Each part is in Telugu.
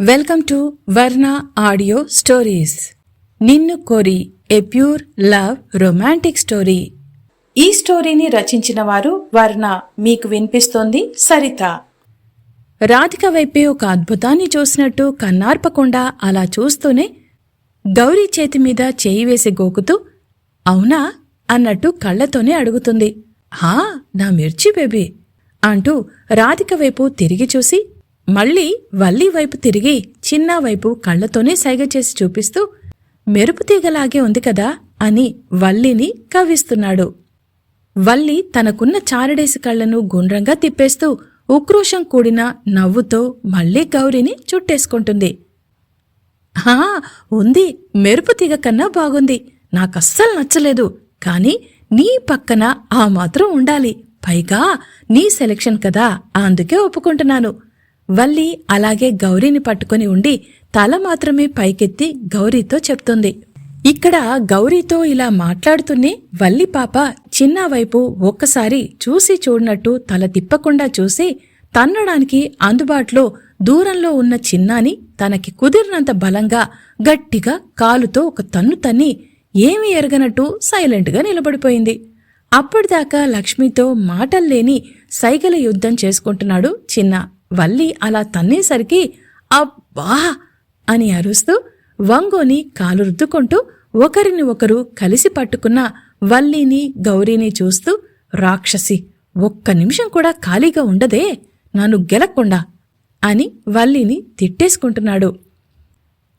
Welcome to Varna audio stories. Ninnu Kori a pure love romantic story. ఈ స్టోరీని రచించిన వారు వర్ణ. మీకు వినిపిస్తోంది సరిత. రాధిక వైపే ఒక అద్భుతాన్ని చూసినట్టు కన్నార్పకుండా అలా చూస్తూనే గౌరీ చేతి మీద చేయి వేసి గోకుతూ అవునా? అన్నట్టు కళ్ళతోనే అడుగుతుంది. హా నా మిర్చి బేబీ అంటూ రాధిక వైపు తిరిగి చూసి మళ్ళీ వల్లి వైపు తిరిగి చిన్న వైపు కళ్ళతోనే సైగ చేసి చూపిస్తూ మెరుపుతీగలాగే ఉంది కదా అని వల్లిని కవ్విస్తున్నాడు. వల్లి తనకున్న చారడేసి కళ్ళను గుండ్రంగా తిప్పేస్తూ ఉక్రోషం కూడిన నవ్వుతో మళ్ళీ గౌరిని చుట్టేసుకుంటుంది. హా ఉంది. మెరుపు తీగ కన్నా బాగుంది. నాకస్సలు నచ్చలేదు. కాని నీ పక్కన ఆ మాత్రం ఉండాలి. పైగా నీ సెలక్షన్ కదా అందుకే ఒప్పుకుంటున్నాను. వల్లి అలాగే గౌరీని పట్టుకొని ఉండి తల మాత్రమే పైకెత్తి గౌరీతో చెప్తుంది. ఇక్కడ గౌరీతో ఇలా మాట్లాడుతూనే వల్లి పాప చిన్న వైపు ఒక్కసారి చూసి చూడనట్టు తల తిప్పకుండా చూసి తన్నడానికి అందుబాటులో దూరంలో ఉన్న చిన్నాని తనకి కుదిరినంత బలంగా గట్టిగా కాలుతో ఒక తన్ను తన్ని ఏమీ ఎరగనట్టు సైలెంట్గా నిలబడిపోయింది. అప్పటిదాకా లక్ష్మితో మాటల్లేని సైగల యుద్ధం చేసుకుంటున్నాడు చిన్న. వల్లి అలా తన్నేసరికి అబ్బా! అని అరుస్తూ వంగోని కాలు రుద్దుకుంటూ ఒకరిని ఒకరు కలిసి పట్టుకున్న వల్లీని గౌరీని చూస్తూ రాక్షసి ఒక్క నిమిషం కూడా ఖాళీగా ఉండదే నన్ను గెలక్కుండా అని వల్లీని తిట్టేసుకుంటున్నాడు.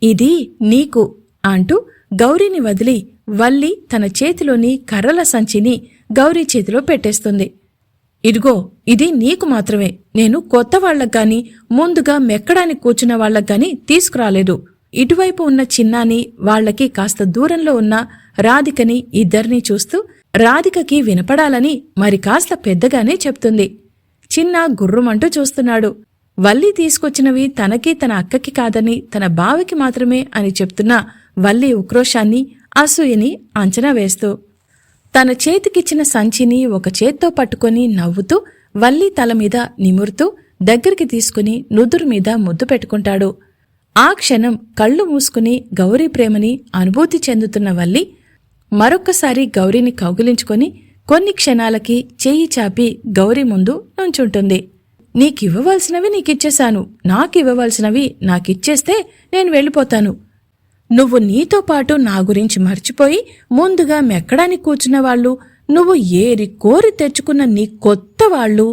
ఇది నీకు అంటూ గౌరీని వదిలి వల్లి తన చేతిలోని కర్రల సంచిని గౌరీ చేతిలో పెట్టేస్తుంది. ఇదిగో ఇది నీకు మాత్రమే. నేను కొత్త వాళ్ళకు గాని ముందుగా మెక్కడానికి కూర్చున్న వాళ్ళకు గాని తీసుకురాలేదు. ఇటువైపు ఉన్న చిన్నాని వాళ్ళకి కాస్త దూరంలో ఉన్న రాధికని ఇద్దరినీ చూస్తూ రాధికకి వినపడాలని మరి కాస్త పెద్దగానే చెప్తుంది. చిన్న గుర్రుమంటూ చూస్తున్నాడు. వల్లి తీసుకొచ్చినవి తనకి తన అక్కకి కాదని తన బావకి మాత్రమే అని చెప్తున్న వల్లి ఉక్రోషాన్ని అసూయని అంచనా వేస్తూ తన చేతికిచ్చిన సంచిని ఒక చేత్తో పట్టుకొని నవ్వుతూ వల్లి తల మీద నిమురుతూ దగ్గరికి తీసుకుని నుదురు మీద ముద్దు పెట్టుకుంటాడు. ఆ క్షణం కళ్ళు మూసుకుని గౌరీ ప్రేమని అనుభూతి చెందుతున్న వల్లి మరొక్కసారి గౌరీని కౌగిలించుకొని కొన్ని క్షణాలకి చెయ్యి చాపి గౌరీ ముందు నుంచుంటుంది. నీకివ్వవలసినవి నీకిచ్చేశాను. నాకివ్వవలసినవి నాకిచ్చేస్తే నేను వెళ్ళిపోతాను. నువ్వు నీతో పాటు నా గురించి మర్చిపోయి ముందుగా మెక్కడానికి కూర్చున్న వాళ్ళు నువ్వు ఏరి కోరి తెచ్చుకున్న నీ కొత్త వాళ్ళు.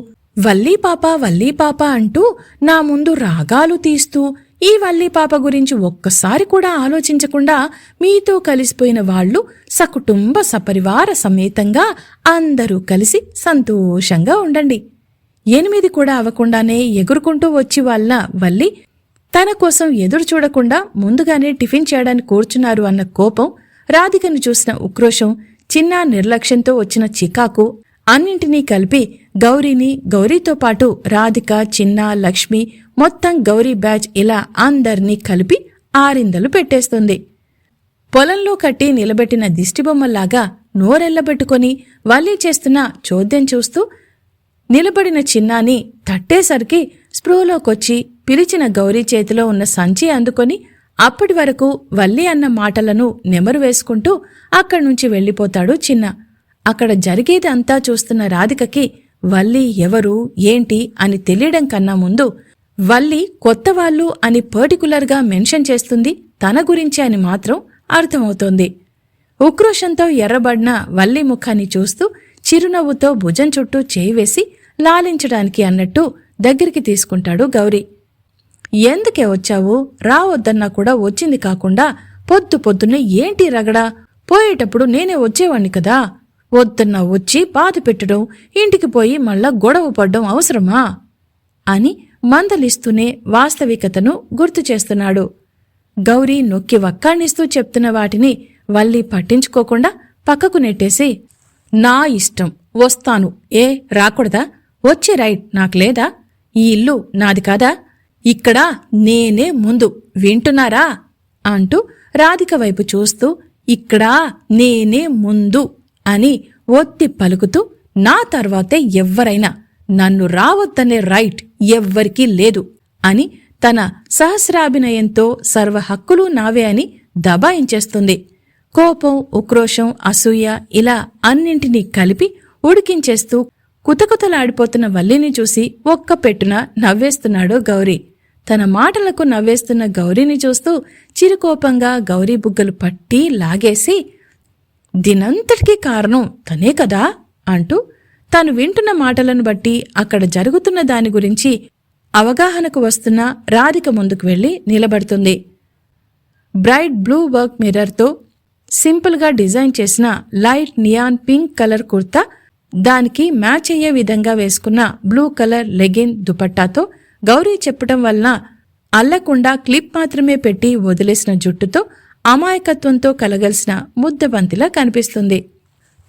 వల్లీ పాప వల్లీ పాప అంటూ నా ముందు రాగాలు తీస్తూ ఈ వల్లీ పాప గురించి ఒక్కసారి కూడా ఆలోచించకుండా మీతో కలిసిపోయిన వాళ్ళు సకుటుంబ సపరివార సమేతంగా అందరూ కలిసి సంతోషంగా ఉండండి. ఎనిమిది కూడా అవ్వకుండానే ఎగురుకుంటూ వచ్చి వాళ్ళ వల్లి తన కోసం ఎదురు చూడకుండా ముందుగానే టిఫిన్ చేయడానికి కూర్చున్నారు అన్న కోపం రాధికను చూసిన ఉక్రోషం చిన్న నిర్లక్ష్యంతో వచ్చిన చికాకు అన్నింటినీ కలిపి గౌరీని గౌరీతో పాటు రాధిక చిన్న లక్ష్మి మొత్తం గౌరీ బ్యాచ్ ఇలా అందర్నీ కలిపి ఆరిందలు పెట్టేస్తుంది. పొలంలో కట్టి నిలబెట్టిన దిష్టిబొమ్మల్లాగా నోరెళ్ళబెట్టుకొని వల్లి చేస్తున్న చోద్యం చూస్తూ నిలబడిన చిన్నాని తట్టేసరికి స్పృహలోకొచ్చి పిలిచిన గౌరీ చేతిలో ఉన్న సంచి అందుకొని అప్పటి వరకు వల్లి అన్న మాటలను నెమరు వేసుకుంటూ అక్కడి నుంచి వెళ్ళిపోతాడు చిన్న. అక్కడ జరిగేది అంతా చూస్తున్న రాధికకి వల్లి ఎవరు? ఏంటి? అని తెలియడం కన్నా ముందు వల్లి కొత్త వాళ్ళు అని పర్టికులర్గా మెన్షన్ చేస్తుంది తన గురించి అని మాత్రం అర్థమవుతోంది. ఉక్రోషంతో ఎర్రబడిన వల్లి ముఖాన్ని చూస్తూ చిరునవ్వుతో భుజం చుట్టూ చేయి వేసి లాలించడానికి అన్నట్టు దగ్గరికి తీసుకుంటాడు గౌరీ. ఎందుకే వచ్చావు? రావద్దన్నా కూడా వచ్చింది కాకుండా పొద్దు పొద్దున్నే ఏంటి రగడా? పోయేటప్పుడు నేనే వచ్చేవాణ్ణి కదా. వద్దన్నా వచ్చి బాధ పెట్టడం ఇంటికి పోయి మళ్ళా గొడవ పడ్డం అవసరమా? అని మందలిస్తూనే వాస్తవికతను గుర్తు చేస్తున్నాడు. గౌరీ నొక్కి వక్కాణిస్తూ చెప్తున్న వాటిని వల్లి పట్టించుకోకుండా పక్కకు నెట్టేసి నా ఇష్టం వస్తాను. ఏ రాకూడదా? వచ్చే రైట్ నాకు లేదా? ఈ ఇల్లు నాది కాదా? ఇక్కడ నేనే ముందు. వింటున్నారా? అంటూ రాధిక వైపు చూస్తూ ఇక్కడా నేనే ముందు అని ఒత్తి పలుకుతూ నా తర్వాతే ఎవ్వరైనా నన్ను రావద్దనే రైట్ ఎవ్వరికీ లేదు అని తన సహస్రాభినయంతో సర్వ హక్కులు నావే అని దబాయించేస్తుంది. కోపం ఉక్రోషం అసూయ ఇలా అన్నింటినీ కలిపి ఉడికించేస్తూ కుతకుతలాడిపోతున్న వల్లిని చూసి ఒక్క పెట్టున నవ్వేస్తున్నాడు గౌరీ. తన మాటలకు నవ్వేస్తున్న గౌరీని చూస్తూ చిరుకోపంగా గౌరీ బుగ్గలు పట్టి లాగేసి దినంతటికీ కారణం తనే కదా అంటూ తాను వింటున్న మాటలను బట్టి అక్కడ జరుగుతున్న దాని గురించి అవగాహనకు వస్తున్న రాధిక ముందుకు వెళ్ళి నిలబడుతుంది. బ్రైట్ బ్లూ వర్క్ మిర్రర్తో సింపుల్గా డిజైన్ చేసిన light neon pink colour kurta దానికి మ్యాచ్ అయ్యే విధంగా వేసుకున్న బ్లూ కలర్ లెగిన్ దుపట్టాతో గౌరీ చెప్పటం వలన అల్లకుండా క్లిప్ మాత్రమే పెట్టి వదిలేసిన జుట్టుతో అమాయకత్వంతో కలగలిసిన ముద్దబంతిలా కనిపిస్తుంది.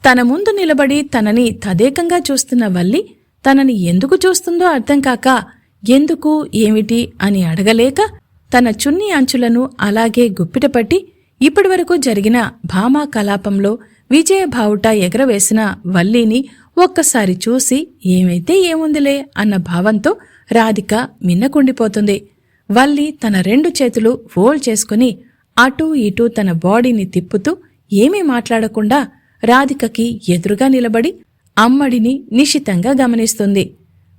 తన ముందు నిలబడి తనని తదేకంగా చూస్తున్న వల్లి తనని ఎందుకు చూస్తుందో అర్థం కాక ఎందుకు ఏమిటి అని అడగలేక తన చున్ని అంచులను అలాగే గుప్పిటపట్టి ఇప్పటివరకు జరిగిన భామా కలాపంలో విజయభావుట ఎగరవేసిన వల్లీని ఒక్కసారి చూసి ఏమైతే ఏముందిలే అన్న భావంతో రాధిక మిన్నకుండిపోతుంది. వల్లి తన రెండు చేతులు ఫోల్డ్ చేసుకుని అటూ ఇటూ తన బాడీని తిప్పుతూ ఏమీ మాట్లాడకుండా రాధికకి ఎదురుగా నిలబడి అమ్మడిని నిశితంగా గమనిస్తుంది.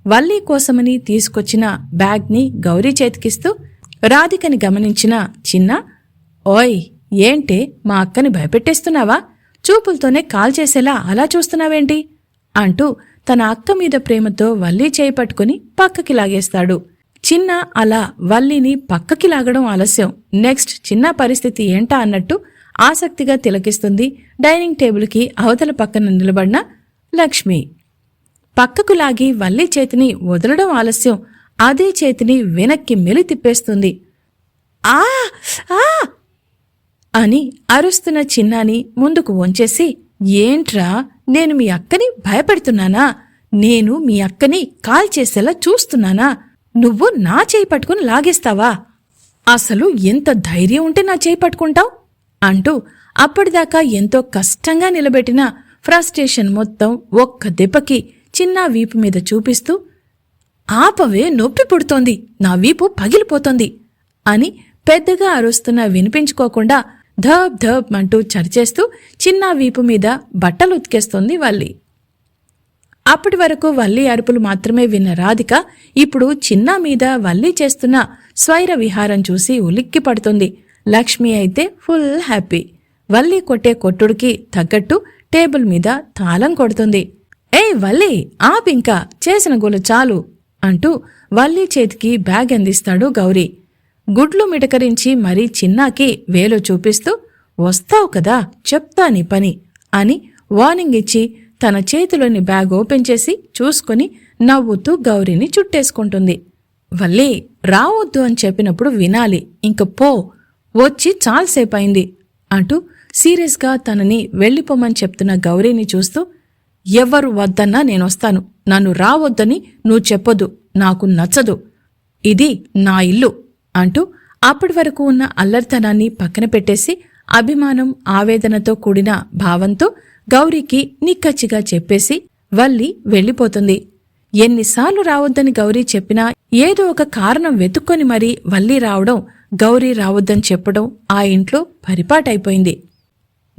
వల్లి కోసమని తీసుకొచ్చిన బ్యాగ్ని గౌరీ చేతికిస్తూ రాధికని గమనించిన చిన్న ఓయ్ ఏంటే మా అక్కని భయపెట్టేస్తున్నావా? చూపులతోనే కాల్ చేసేలా అలా చూస్తున్నావేంటి? అంటూ తన అక్క మీద ప్రేమతో వల్లి చేయి పట్టుకుని పక్కకి లాగేస్తాడు. చిన్న అలా వల్లిని పక్కకి లాగడం ఆలస్యం. నెక్స్ట్ చిన్న పరిస్థితి ఏంటా అన్నట్టు ఆసక్తిగా తిలకిస్తుంది డైనింగ్ టేబుల్కి అవతల పక్కన నిలబడిన లక్ష్మి. పక్కకు లాగి వల్లి చేతిని వదలడం ఆలస్యం. అదే చేతిని వెనక్కి మెలి తిప్పేస్తుంది. ఆ! ఆ! అని అరుస్తున్న చిన్నాని ముందుకు వంచేసి ఏంట్రా నేను మీ అక్కని భయపెడుతున్నానా? నేను మీ అక్కని కాల్ చేసేలా చూస్తున్నానా? నువ్వు నా చేయి పట్టుకుని లాగేస్తావా? అసలు ఎంత ధైర్యం ఉంటే నా చేయి పట్టుకుంటావు? అంటూ అప్పటిదాకా ఎంతో కష్టంగా నిలబెట్టిన ఫ్రస్ట్రేషన్ మొత్తం ఒక్క దెబ్బకి చిన్న వీపు మీద చూపిస్తూ ఆపవే నొప్పి పుడుతోంది నా వీపు పగిలిపోతోంది అని పెద్దగా అరుస్తున్నా వినిపించుకోకుండా ధబ్ ధబ్ అంటూ చరిచేస్తూ చిన్న వీపు మీద బట్టలు ఉతికేస్తుంది వల్లి. అప్పటి వరకు వల్లి అరుపులు మాత్రమే విన్న రాధిక ఇప్పుడు చిన్న మీద వల్లి చేస్తున్న స్వైర విహారం చూసి ఉలిక్కి పడుతుంది. లక్ష్మి అయితే ఫుల్ హ్యాపీ. వల్లి కొట్టే కొట్టుడికి తగ్గట్టు టేబుల్ మీద తాళం కొడుతుంది. ఏయ్ వల్లి ఆపింకా చేసిన గోలు చాలు అంటూ వల్లి చేతికి బ్యాగ్ అందిస్తాడు గౌరీ. గుడ్లు మిటకరించి మరీ చిన్నాకి వేలు చూపిస్తూ వస్తావు కదా చెప్తా నీ పని అని వార్నింగ్ ఇచ్చి తన చేతిలోని బ్యాగ్ ఓపెన్ చేసి చూసుకుని నవ్వుతూ గౌరీని చుట్టేసుకుంటుంది. వల్లి రావద్దు అని చెప్పినప్పుడు వినాలి ఇంక పో వచ్చి చాలాసేపు అయింది అంటూ సీరియస్గా తనని వెళ్ళిపోమని చెప్తున్న గౌరీని చూస్తూ ఎవ్వరు వద్దన్నా నేనొస్తాను. నన్ను రావద్దని నువ్వు చెప్పొద్దు నాకు నచ్చదు. ఇది నా ఇల్లు. అంటూ అప్పటి వరకు ఉన్న అల్లరితనాన్ని పక్కన పెట్టేసి అభిమానం ఆవేదనతో కూడిన భావంతో గౌరీకి నిక్కచ్చిగా చెప్పేసి వల్లి వెళ్ళిపోతుంది. ఎన్నిసార్లు రావద్దని గౌరీ చెప్పినా ఏదో ఒక కారణం వెతుక్కొని మరీ వల్లి రావడం గౌరీ రావద్దని చెప్పడం ఆ ఇంట్లో పరిపాటైపోయింది.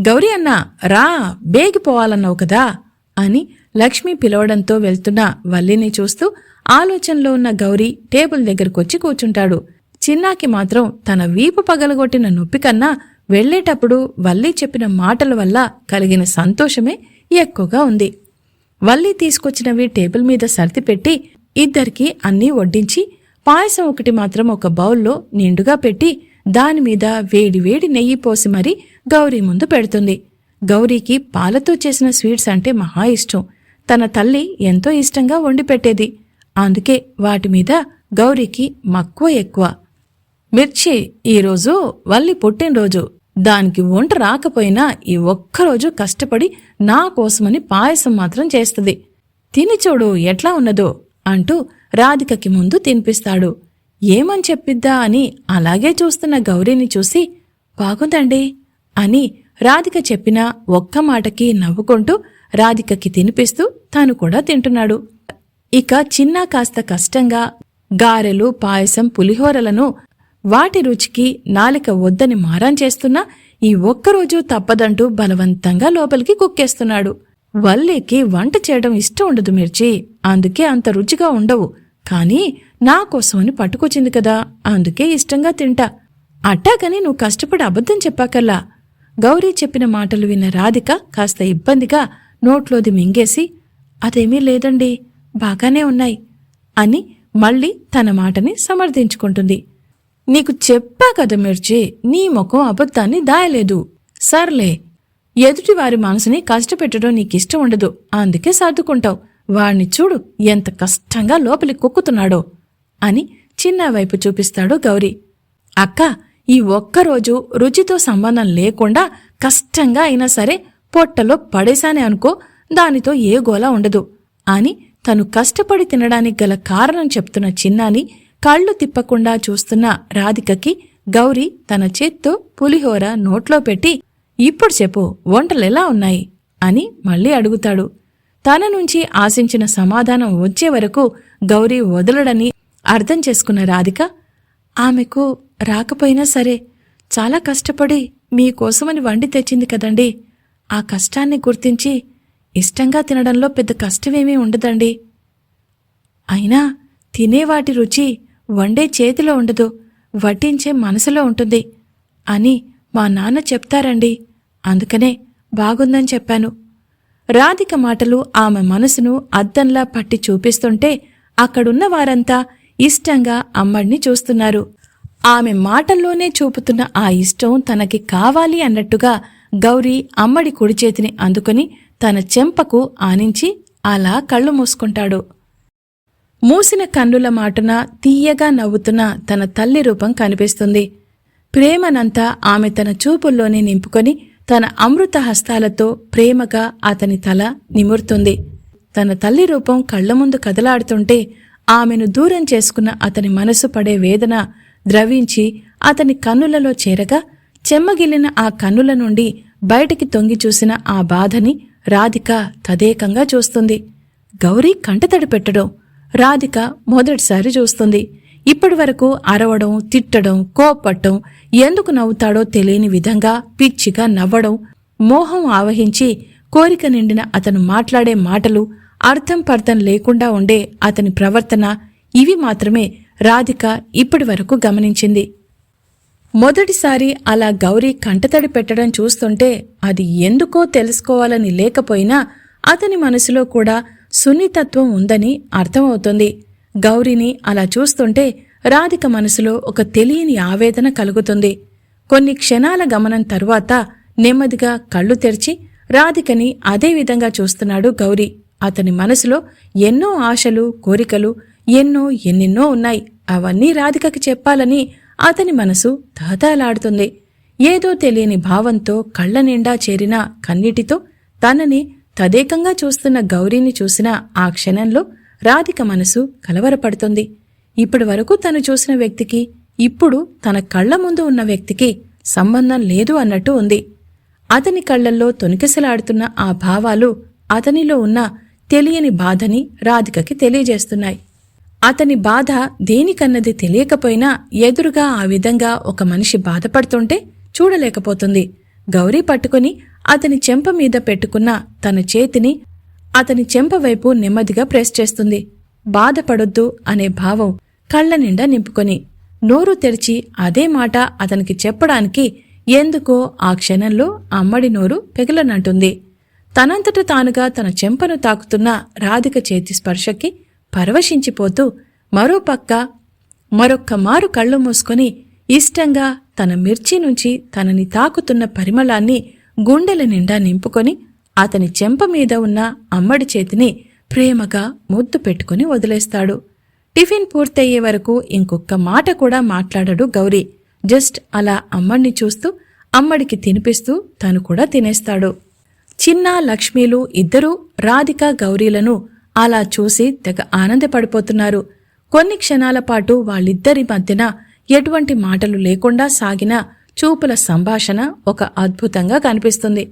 గౌరీ అన్నా రా బేగిపోవాలన్నావు కదా అని లక్ష్మి పిలవడంతో వెళ్తున్న వల్లిని చూస్తూ ఆలోచనలో ఉన్న గౌరీ టేబుల్ దగ్గరకొచ్చి కూర్చుంటాడు. చిన్నాకి మాత్రం తన వీపు పగలగొట్టిన నొప్పి కన్నా వెళ్ళేటప్పుడు వల్లి చెప్పిన మాటల వల్ల కలిగిన సంతోషమే ఎక్కువగా ఉంది. వల్లి తీసుకొచ్చినవి టేబుల్ మీద సర్దిపెట్టి ఇద్దరికి అన్నీ వడ్డించి పాయసం ఒకటి మాత్రం ఒక బౌల్లో నిండుగా పెట్టి దానిమీద వేడి వేడి నెయ్యి పోసి మరీ గౌరీ ముందు పెడుతుంది. గౌరీకి పాలతో చేసిన స్వీట్స్ అంటే మహా ఇష్టం. తన తల్లి ఎంతో ఇష్టంగా వండి పెట్టేది. అందుకే వాటి మీద గౌరీకి మక్కువ ఎక్కువ. మిర్చి ఈరోజు వల్లి పుట్టినరోజు. దానికి వంట రాకపోయినా ఈ ఒక్కరోజు కష్టపడి నా కోసమని పాయసం మాత్రం చేస్తుంది. తిని చూడు ఎట్లా ఉన్నదో అంటూ రాధికకి ముందు తినిపిస్తాడు. ఏమని చెప్పిద్దా అని అలాగే చూస్తున్న గౌరీని చూసి బాగుందండి అని రాధిక చెప్పిన ఒక్క మాటకి నవ్వుకుంటూ రాధికకి తినిపిస్తూ తాను కూడా తింటున్నాడు. ఇక చిన్న కాస్త కష్టంగా గారెలు పాయసం పులిహోరలను వాటి రుచికి నాలిక వద్దని మారం చేస్తున్నా ఈ ఒక్కరోజు తప్పదంటూ బలవంతంగా లోపలికి కుక్కేస్తున్నాడు. వల్లేకి వంట చేయడం ఇష్టం ఉండదు మిర్చి. అందుకే అంత రుచిగా ఉండవు. కానీ నా కోసమని పట్టుకొచ్చింది కదా అందుకే ఇష్టంగా తింటా. అట్టాగని నువ్వు కష్టపడి అబద్ధం చెప్పాకల్లా. గౌరీ చెప్పిన మాటలు విన్న రాధిక కాస్త ఇబ్బందిగా నోట్లోది మింగేసి అదేమీ లేదండి బాగానే ఉన్నాయి అని మళ్ళీ తన మాటని సమర్థించుకుంటుంది. నీకు చెప్పా కదా మిర్చి నీ ముఖం అబద్ధాన్ని దాయలేదు. సర్లే ఎదుటి వారి మనసుని కష్టపెట్టడం నీకిష్టం ఉండదు. అందుకే సర్దుకుంటావు. వాణ్ణి చూడు ఎంత కష్టంగా లోపలి కుక్కుతున్నాడో అని చిన్న వైపు చూపిస్తాడు గౌరీ. అక్క ఈ ఒక్కరోజు రుచితో సంబంధం లేకుండా కష్టంగా అయినా సరే పొట్టలో పడేశానే అనుకో దానితో ఏ గోలా ఉండదు. అని తను కష్టపడి తినడానికి గల కారణం చెప్తున్న చిన్నాని కళ్ళు తిప్పకుండా చూస్తున్న రాధికకి గౌరీ తన చేత్తో పులిహోర నోట్లో పెట్టి ఇప్పుడు చెప్పు వంటలెలా ఉన్నాయి? అని మళ్ళీ అడుగుతాడు. తన నుంచి ఆశించిన సమాధానం వచ్చే వరకు గౌరీ వదలడని అర్థం చేసుకున్న రాధిక ఆమెకు రాకపోయినా సరే చాలా కష్టపడి మీకోసమని వండి తెచ్చింది కదండి. ఆ కష్టాన్ని గుర్తించి ఇష్టంగా తినడంలో పెద్ద కష్టమేమీ ఉండదండి. అయినా తినేవాటి రుచి వండే చేతిలో ఉండదు వడ్డించే మనసులో ఉంటుంది అని మా నాన్న చెప్తారండి. అందుకనే బాగుందని చెప్పాను. రాధిక మాటలు ఆమె మనసును అద్దంలా పట్టి చూపిస్తుంటే అక్కడున్న వారంతా ఇష్టంగా అమ్మడిని చూస్తున్నారు. ఆమె మాటల్లోనే చూపుతున్న ఆ ఇష్టం తనకి కావాలి అన్నట్టుగా గౌరీ అమ్మడి కుడి చేతిని అందుకొని తన చెంపకు ఆనించి అలా కళ్ళు మూసుకుంటాడు. మూసిన కన్నుల మాటున తీయగా నవ్వుతున్న తన తల్లి రూపం కనిపిస్తుంది. ప్రేమనంతా ఆమె తన చూపుల్లోనే నింపుకొని తన అమృత హస్తాలతో ప్రేమగా అతని తల నిమురుతుంది. తన తల్లి రూపం కళ్ళ ముందు కదలాడుతుంటే ఆమెను దూరం చేసుకున్న అతని మనసు పడే వేదన ద్రవించి అతని కన్నులలో చేరగా చెమ్మగిలిన ఆ కన్నుల నుండి బయటికి తొంగి చూసిన ఆ బాధని రాధిక తదేకంగా చూస్తుంది. గౌరీ కంటతడి పెట్టడం రాధిక మొదటిసారి చూస్తుంది. ఇప్పటి వరకు అరవడం తిట్టడం కోపట్టం ఎందుకు నవ్వుతాడో తెలియని విధంగా పిచ్చిగా నవ్వడం మోహం ఆవహించి కోరిక నిండిన అతను మాట్లాడే మాటలు అర్థం పర్థం లేకుండా ఉండే అతని ప్రవర్తన ఇవి మాత్రమే రాధిక ఇప్పటి వరకు గమనించింది. మొదటిసారి అలా గౌరీ కంటతడి పెట్టడం చూస్తుంటే అది ఎందుకో తెలుసుకోవాలని లేకపోయినా అతని మనసులో కూడా సున్నితత్వం ఉందని అర్థమవుతుంది. గౌరీని అలా చూస్తుంటే రాధిక మనసులో ఒక తెలియని ఆవేదన కలుగుతుంది. కొన్ని క్షణాల గమనం తరువాత నెమ్మదిగా కళ్ళు తెరిచి రాధికని అదే విధంగా చూస్తున్నాడు గౌరీ. అతని మనసులో ఎన్నో ఆశలు కోరికలు ఎన్నో ఎన్నెన్నో ఉన్నాయి. అవన్నీ రాధికకి చెప్పాలని అతని మనసు తహతలాడుతుంది ఏదో తెలియని భావంతో కళ్ళ నిండా చేరిన కన్నిటితో తనని తదేకంగా చూస్తున్న గౌరీని చూసిన ఆ క్షణంలో రాధిక మనసు కలవరపడుతుంది. ఇప్పటి వరకు తను చూసిన వ్యక్తికి ఇప్పుడు తన కళ్ళ ముందు ఉన్న వ్యక్తికి సంబంధం లేదు అన్నట్టు ఉంది. అతని కళ్ళల్లో తొనికిసలాడుతున్న ఆ భావాలు అతనిలో ఉన్న తెలియని బాధని రాధికకి తెలియజేస్తున్నాయి. అతని బాధ దేనికన్నది తెలియకపోయినా ఎదురుగా ఆ విధంగా ఒక మనిషి బాధపడుతుంటే చూడలేకపోతుంది. గౌరీ పట్టుకుని అతని చెంప మీద పెట్టుకున్న తన చేతిని అతని చెంప వైపు నెమ్మదిగా ప్రెస్ చేస్తుంది. బాధపడొద్దు అనే భావం కళ్ళ నిండా నింపుకొని నోరు తెరిచి అదే మాట అతనికి చెప్పడానికి ఎందుకో ఆ క్షణంలో అమ్మడి నోరు పెగలనంటుంది. తనంతట తానుగా తన చెంపను తాకుతున్న రాధిక చేతి స్పర్శకి పరవశించిపోతూ మరోపక్క మరొక్క మారు కళ్ళు మూసుకొని ఇష్టంగా తన మిర్చి నుంచి తనని తాకుతున్న పరిమళాన్ని గుండెల నిండా నింపుకొని అతని చెంప మీద ఉన్న అమ్మడి చేతిని ప్రేమగా ముద్దు పెట్టుకుని వదిలేస్తాడు. టిఫిన్ పూర్తయ్యే వరకు ఇంకొక్క మాట కూడా మాట్లాడడు గౌరీ. జస్ట్ అలా అమ్మడిని చూస్తూ అమ్మడికి తినిపిస్తూ తను కూడా తినేస్తాడు. చిన్న లక్ష్మీలు ఇద్దరూ రాధిక గౌరీలను అలా చూసి తెగ ఆనందపడిపోతున్నారు. కొన్ని క్షణాల పాటు వాళ్ళిద్దరి మధ్యన ఎటువంటి మాటలు లేకుండా సాగిన చూపుల సంభాషణ ఒక అద్భుతంగా కనిపిస్తుంది.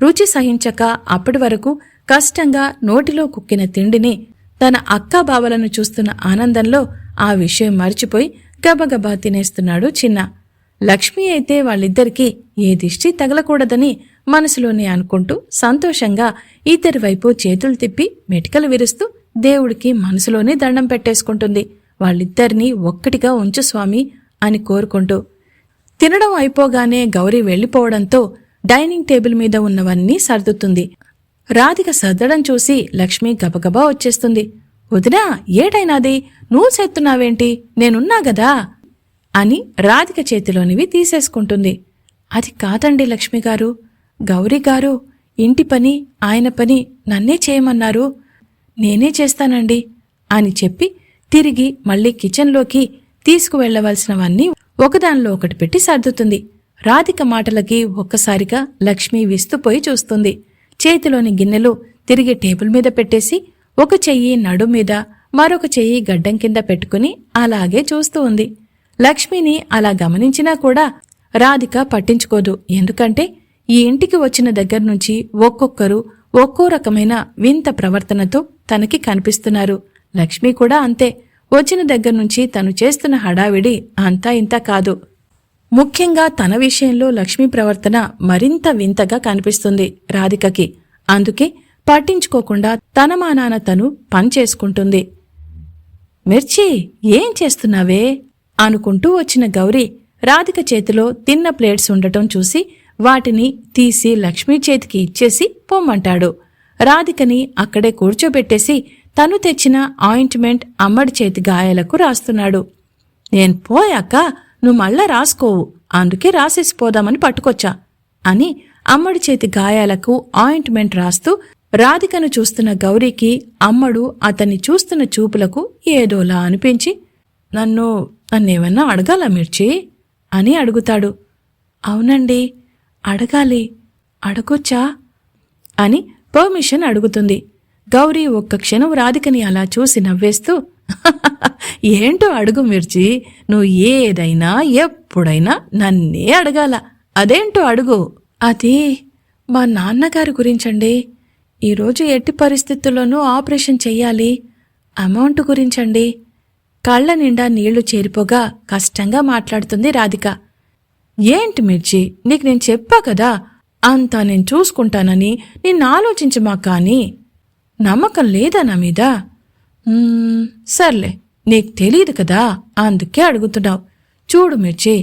రుచి సహించక అప్పటి వరకు కష్టంగా నోటిలో కుక్కిన తిండిని తన అక్కాబావలను చూస్తున్న ఆనందంలో ఆ విషయం మర్చిపోయి గబగబా తినేస్తున్నాడు చిన్న. లక్ష్మి అయితే వాళ్ళిద్దరికీ ఏ దిష్టి తగలకూడదని మనసులోనే అనుకుంటూ సంతోషంగా ఇద్దరి వైపు చేతులు తిప్పి మెటికలు విరుస్తూ దేవుడికి మనసులోనే దండం పెట్టేసుకుంటుంది. వాళ్ళిద్దరినీ ఒక్కటిగా ఉంచు స్వామి అని కోరుకుంటూ తినడం అయిపోగానే గౌరీ వెళ్ళిపోవడంతో డైనింగ్ టేబుల్ మీద ఉన్నవన్నీ సర్దుతుంది. రాధిక సర్దడం చూసి లక్ష్మి గబగబా వచ్చేస్తుంది. వదినా ఏటైనాది? నువ్వు చేస్తున్నావేంటి నేనున్నా గదా? అని రాధిక చేతిలోనివి తీసేసుకుంటుంది. అది కాదండి లక్ష్మిగారు గౌరీగారు ఇంటి పని ఆయన పని నన్నే చేయమన్నారు. నేనే చేస్తానండి అని చెప్పి తిరిగి మళ్ళీ కిచెన్లోకి తీసుకువెళ్ళవలసినవన్నీ ఒకదానిలో ఒకటి పెట్టి సర్దుతుంది. రాధిక మాటలకి ఒక్కసారిగా లక్ష్మి విస్తుపోయి చూస్తుంది. చేతిలోని గిన్నెలు తిరిగి టేబుల్ మీద పెట్టేసి ఒక చెయ్యి నడు మీద మరొక చెయ్యి గడ్డం కింద పెట్టుకుని అలాగే చూస్తూ ఉంది. లక్ష్మిని అలా గమనించినా కూడా రాధిక పట్టించుకోదు. ఎందుకంటే ఈ ఇంటికి వచ్చిన దగ్గర నుంచి ఒక్కొక్కరు ఒక్కో రకమైన వింత ప్రవర్తనతో తనకి కనిపిస్తున్నారు. లక్ష్మి కూడా అంతే. వచ్చిన దగ్గర నుంచి తను చేస్తున్న హడావిడి అంతా ఇంత కాదు. ముఖ్యంగా తన విషయంలో లక్ష్మి ప్రవర్తన మరింత వింతగా కనిపిస్తుంది రాధికకి. అందుకే పట్టించుకోకుండా తన మానాన తను పనిచేసుకుంటుంది మిర్చి ఏం చేస్తున్నావే? అనుకుంటూ వచ్చిన గౌరీ రాధిక చేతిలో తిన్న ప్లేట్స్ ఉండటం చూసి వాటిని తీసి లక్ష్మీ చేతికి ఇచ్చేసి పొమ్మంటాడు. రాధికని అక్కడే కూర్చోబెట్టేసి తను తెచ్చిన ఆయింట్మెంట్ అమ్మడి చేతి గాయాలకు రాస్తున్నాడు. నేను పోయాక నువ్వు మళ్ళా రాసుకోవు అందుకే రాసేసిపోదామని పట్టుకొచ్చా అని అమ్మడి చేతి గాయాలకు ఆయింట్మెంట్ రాస్తూ రాధికను చూస్తున్న గౌరీకి అమ్మడు అతన్ని చూస్తున్న చూపులకు ఏదోలా అనిపించి నన్ను నన్నేమన్నా అడగాల మిర్చి అని అడుగుతాడు. అవునండి అడగాలి అడగొచ్చా అని పర్మిషన్ అడుగుతుంది. గౌరీ ఒక్క క్షణం రాధికని అలా చూసి నవ్వేస్తూ ఏంటో అడుగు మిర్చి నువ్వు ఏదైనా ఎప్పుడైనా నన్నే అడగాల. అదేంటో అడుగు. అది మా నాన్నగారి గురించండి. ఈరోజు ఎట్టి పరిస్థితుల్లోనూ ఆపరేషన్ చెయ్యాలి. అమౌంట్ గురించండి. కళ్ళ నిండా నీళ్ళు చేరిపోగా కష్టంగా మాట్లాడుతుంది రాధిక. ఏంటి మిర్చి నీకు నేను చెప్పా కదా? అంతా నేను చూసుకుంటానని నిన్ను ఆలోచించమా కానీ? నమ్మకం లేదా నా మీద? సర్లే నీకు తెలియదు కదా అందుకే అడుగుతున్నావు. చూడు మిర్చి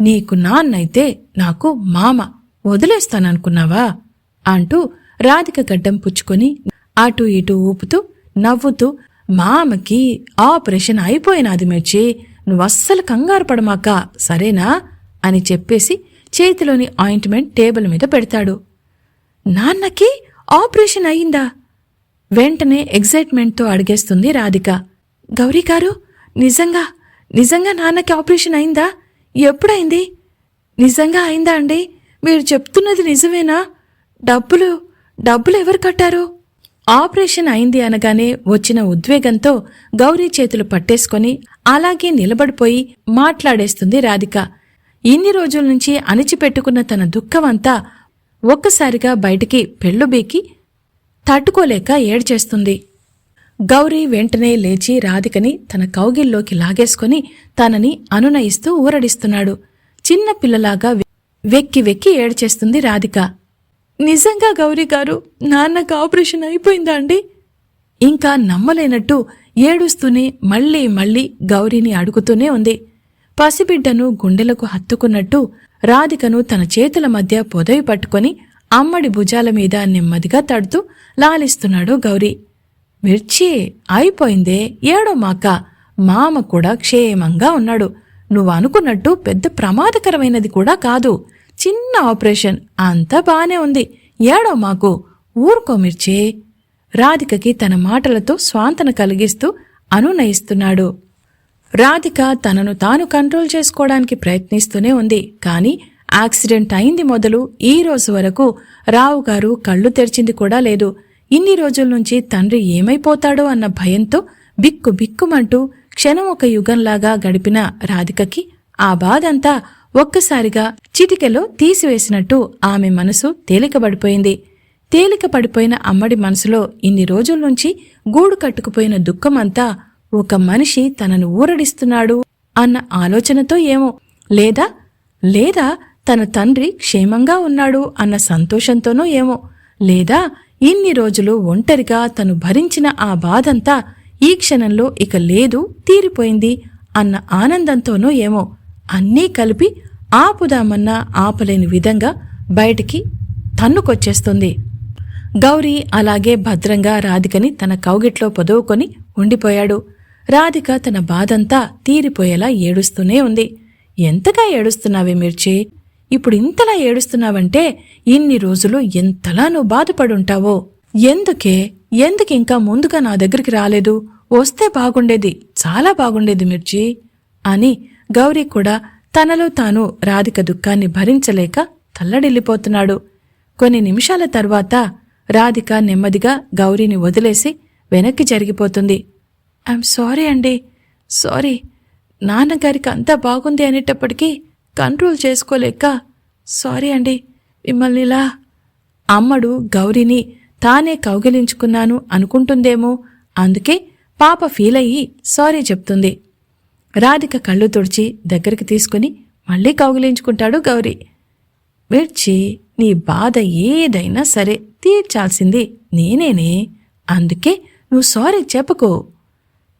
నీకు నాన్నైతే నాకు మామ వదిలేస్తాననుకున్నావా? అంటూ రాధిక గడ్డం పుచ్చుకొని అటు ఇటు ఊపుతూ నవ్వుతూ మామకి ఆపరేషన్ అయిపోయినాది మిర్చి నువ్వస్సలు కంగారు పడమాక సరేనా? అని చెప్పేసి చేతిలోని ఆయింట్మెంట్ టేబుల్ మీద పెడతాడు. నాన్నకి ఆపరేషన్ అయిందా? వెంటనే ఎగ్జైట్మెంట్తో అడిగేస్తుంది రాధిక. గౌరీ గారు నిజంగా నిజంగా నాన్నకి ఆపరేషన్ అయిందా? ఎప్పుడైంది? నిజంగా అయిందా అండి? మీరు చెప్తున్నది నిజమేనా? డబ్బులు డబ్బులు ఎవరు కట్టారు? ఆపరేషన్ అయింది అనగానే వచ్చిన ఉద్వేగంతో గౌరీ చేతులు పట్టేసుకొని అలాగే నిలబడిపోయి మాట్లాడేస్తుంది రాధిక. ఇన్ని రోజుల నుంచి అణిచిపెట్టుకున్న తన దుఃఖమంతా ఒక్కసారిగా బయటికి పెళ్ళుబీకి తట్టుకోలేక ఏడ్చేస్తుంది. గౌరీ వెంటనే లేచి రాధికని తన కౌగిల్లోకి లాగేసుకొని తనని అనునయిస్తూ ఊరడిస్తున్నాడు. చిన్న పిల్లలాగా వెక్కి వెక్కి ఏడ్చేస్తుంది రాధిక. నిజంగా గౌరీ గారు నాన్నకు ఆపరేషన్ అయిపోయిందా అండి? ఇంకా నమ్మలేనట్టు ఏడుస్తూనే మళ్ళీ మళ్ళీ గౌరీని అడుగుతూనే ఉంది. పసిబిడ్డను గుండెలకు హత్తుకున్నట్టు రాధికను తన చేతుల మధ్య పొదవి పట్టుకొని అమ్మడి భుజాల మీద నెమ్మదిగా తడుతూ లాలిస్తున్నాడు గౌరీ. మిర్చి అయిపోయిందే ఏడో మాక. మామ కూడా క్షేమంగా ఉన్నాడు. నువ్వు అనుకున్నట్టు పెద్ద ప్రమాదకరమైనది కూడా కాదు. చిన్న ఆపరేషన్ అంతా బానే ఉంది. ఏడో మాకు. ఊరుకో మిర్చి. రాధికకి తన మాటలతో స్వాంతన కలిగిస్తూ అనునయిస్తున్నాడు. రాధిక తనను తాను కంట్రోల్ చేసుకోవడానికి ప్రయత్నిస్తూనే ఉంది. కానీ యాక్సిడెంట్ అయింది మొదలు ఈ రోజు వరకు రావు గారు కళ్ళు తెరిచింది కూడా లేదు. ఇన్ని రోజుల నుంచి తండ్రి ఏమైపోతాడో అన్న భయంతో బిక్కు బిక్కుమంటూ క్షణం ఒక యుగంలాగా గడిపిన రాధికకి ఆ బాధంతా ఒక్కసారిగా చిటికెలో తీసివేసినట్టు ఆమె మనసు తేలికబడిపోయింది తేలిక పడిపోయిన అమ్మడి మనసులో ఇన్ని రోజుల నుంచి గూడు కట్టుకుపోయిన దుఃఖమంతా ఒక మనిషి తనను ఊరడిస్తున్నాడు అన్న ఆలోచనతో ఏమో లేదా లేదా తన తండ్రి క్షేమంగా ఉన్నాడు అన్న సంతోషంతోనో ఏమో. లేదా ఇన్ని రోజులు ఒంటరిగా తను భరించిన ఆ బాధంతా ఈ క్షణంలో ఇక లేదు తీరిపోయింది అన్న ఆనందంతోనో ఏమో. అన్నీ కలిపి ఆపుదామన్నా ఆపలేని విధంగా బయటికి తన్నుకొచ్చేస్తుంది. గౌరీ అలాగే భద్రంగా రాధికని తన కౌగిట్లో పొదవుకొని ఉండిపోయాడు. రాధిక తన బాధంతా తీరిపోయేలా ఏడుస్తూనే ఉంది. ఎంతగా ఏడుస్తున్నావే మిర్చి? ఇప్పుడు ఇంతలా ఏడుస్తున్నావంటే ఇన్ని రోజులు ఎంతలా నువ్వు బాధపడుంటావో? ఎందుకే? ఎందుకింకా ముందుగా నా దగ్గరికి రాలేదు? వస్తే బాగుండేది చాలా బాగుండేది మిర్చి అని గౌరీ కూడా తనలో తాను రాధిక దుఃఖాన్ని భరించలేక తల్లడిల్లిపోతున్నాడు. కొన్ని నిమిషాల తర్వాత రాధిక నెమ్మదిగా గౌరీని వదిలేసి వెనక్కి జరిగిపోతుంది. ఐఎమ్ సారీ అండి. సారీ. నాన్నగారికి అంతా బాగుంది అనేటప్పటికీ కంట్రోల్ చేసుకోలేక సారీ అండి మిమ్మల్ని ఇలా అమ్మడు గౌరీని తానే కౌగిలించుకున్నాను అనుకుంటుందేమో. అందుకే పాప ఫీల్ అయ్యి సారీ చెప్తుంది. రాధిక కళ్ళు తుడిచి దగ్గరికి తీసుకుని మళ్ళీ కౌగిలించుకుంటాడు గౌరీ. మిర్చి నీ బాధ ఏదైనా సరే తీర్చాల్సింది నేనేనే. అందుకే నువ్వు సారీ చెప్పుకో.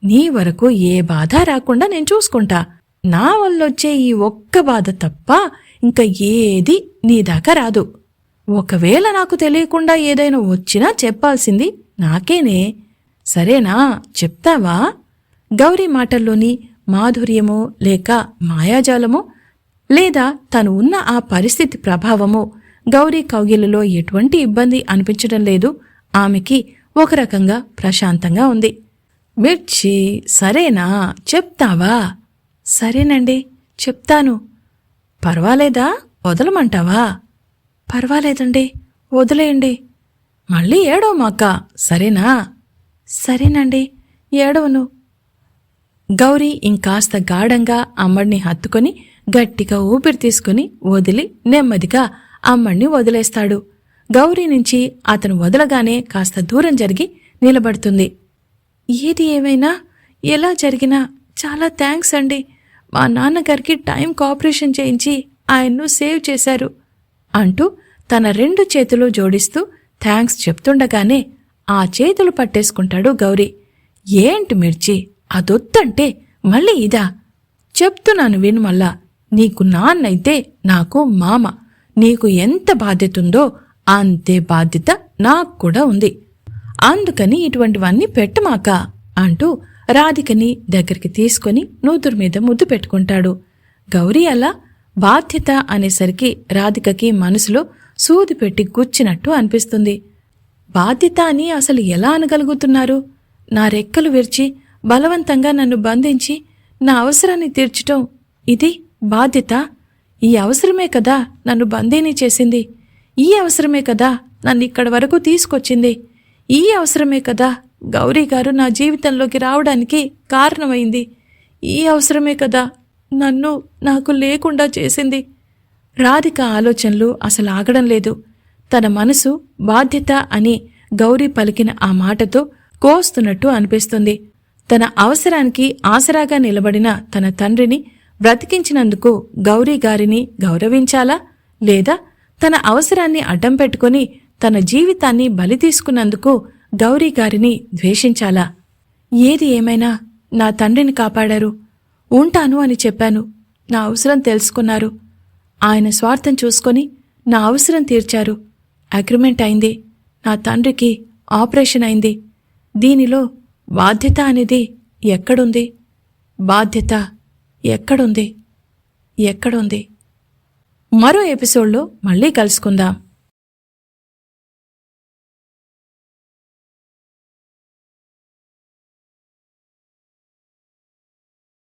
నీ వరకు ఏ బాధ రాకుండా నేను చూసుకుంటా. నా వల్లొచ్చే ఈ ఒక్క బాధ తప్ప ఇంకా ఏది నీ దాకా రాదు. ఒకవేళ నాకు తెలియకుండా ఏదైనా వచ్చినా చెప్పాల్సింది నాకేనే. సరేనా? చెప్తావా? గౌరీ మాటల్లోని మాధుర్యమో లేక మాయాజాలమో లేదా తను ఉన్న ఆ పరిస్థితి ప్రభావమో గౌరీ కౌగిలిలో ఎటువంటి ఇబ్బంది అనిపించడం లేదు. ఆమెకి ఒక రకంగా ప్రశాంతంగా ఉంది. మిర్చి సరేనా? చెప్తావా? సరేనండి చెప్తాను. పర్వాలేదా? వదలమంటావా? పర్వాలేదండి వదిలేయండి. మళ్ళీ ఏడవ మాక్క సరేనా? సరేనండి ఏడవను. గౌరీ ఇంకాస్త గాఢంగా అమ్మడిని హత్తుకొని గట్టిగా ఊపిరి తీసుకుని వదిలి నెమ్మదిగా అమ్మడిని వదిలేస్తాడు. గౌరీ నుంచి అతను వదలగానే కాస్త దూరం జరిగి నిలబడుతుంది. ఏది ఏమైనా? ఎలా జరిగినా చాలా థ్యాంక్స్ అండి. మా నాన్నగారికి టైం కోఆపరేషన్ చేయించి ఆయన్ను సేవ్ చేశారు అంటూ తన రెండు చేతులు జోడిస్తూ థ్యాంక్స్ చెప్తుండగానే ఆ చేతులు పట్టేసుకుంటాడు గౌరీ. ఏంటి మిర్చి? అదొద్దంటే మళ్ళీ ఇదా? చెప్తున్నాను విను మళ్ళా నీకు నాన్నైతే నాకు మామ. నీకు ఎంత బాధ్యత ఉందో అంతే బాధ్యత నాకు కూడా ఉంది. అందుకని ఇటువంటివన్నీ పెట్టమాక అంటూ రాధికని దగ్గరికి తీసుకొని నూతురు మీద ముద్దు పెట్టుకుంటాడు. గౌరీ అలా బాధ్యత అనేసరికి రాధికకి మనసులో సూది పెట్టి గుచ్చినట్టు అనిపిస్తుంది. బాధ్యత అని అసలు ఎలా అనగలుగుతున్నారు? నా రెక్కలు విరిచి బలవంతంగా నన్ను బంధించి నా అవసరాన్ని తీర్చటం ఇది బాధ్యత? ఈ అవసరమే కదా నన్ను బందీని చేసింది. ఈ అవసరమే కదా నన్ను ఇక్కడి వరకు తీసుకొచ్చింది. ఈ అవసరమే కదా గౌరీ గారు నా జీవితంలోకి రావడానికి కారణమైంది. ఈ అవసరమే కదా. నన్ను నాకు లేకుండా చేసింది. రాధిక ఆలోచనలు అసలు ఆగడం లేదు. తన మనసు బాధ్యత అని గౌరీ పలికిన ఆ మాటతో కోస్తున్నట్టు అనిపిస్తుంది. తన అవసరానికి ఆసరాగా నిలబడిన తన తండ్రిని బ్రతికించినందుకు గౌరీ గారిని గౌరవించాలా? లేదా తన అవసరాన్ని అడ్డం పెట్టుకుని తన జీవితాన్ని బలి తీసుకున్నందుకు గౌరీ గారిని ద్వేషించాలా? ఏది ఏమైనా నా తండ్రిని కాపాడారు. ఉంటాను అని చెప్పాను. నా అవసరం తెలుసుకున్నారు. ఆయన స్వార్థం చూసుకొని నా అవసరం తీర్చారు. అగ్రిమెంట్ అయింది. నా తండ్రికి ఆపరేషన్ అయింది. దీనిలో బాధ్యత అనేది ఎక్కడుంది? బాధ్యత ఎక్కడుంది? ఎక్కడుంది? మరో ఎపిసోడ్లో మళ్ళీ కలుసుకుందాం.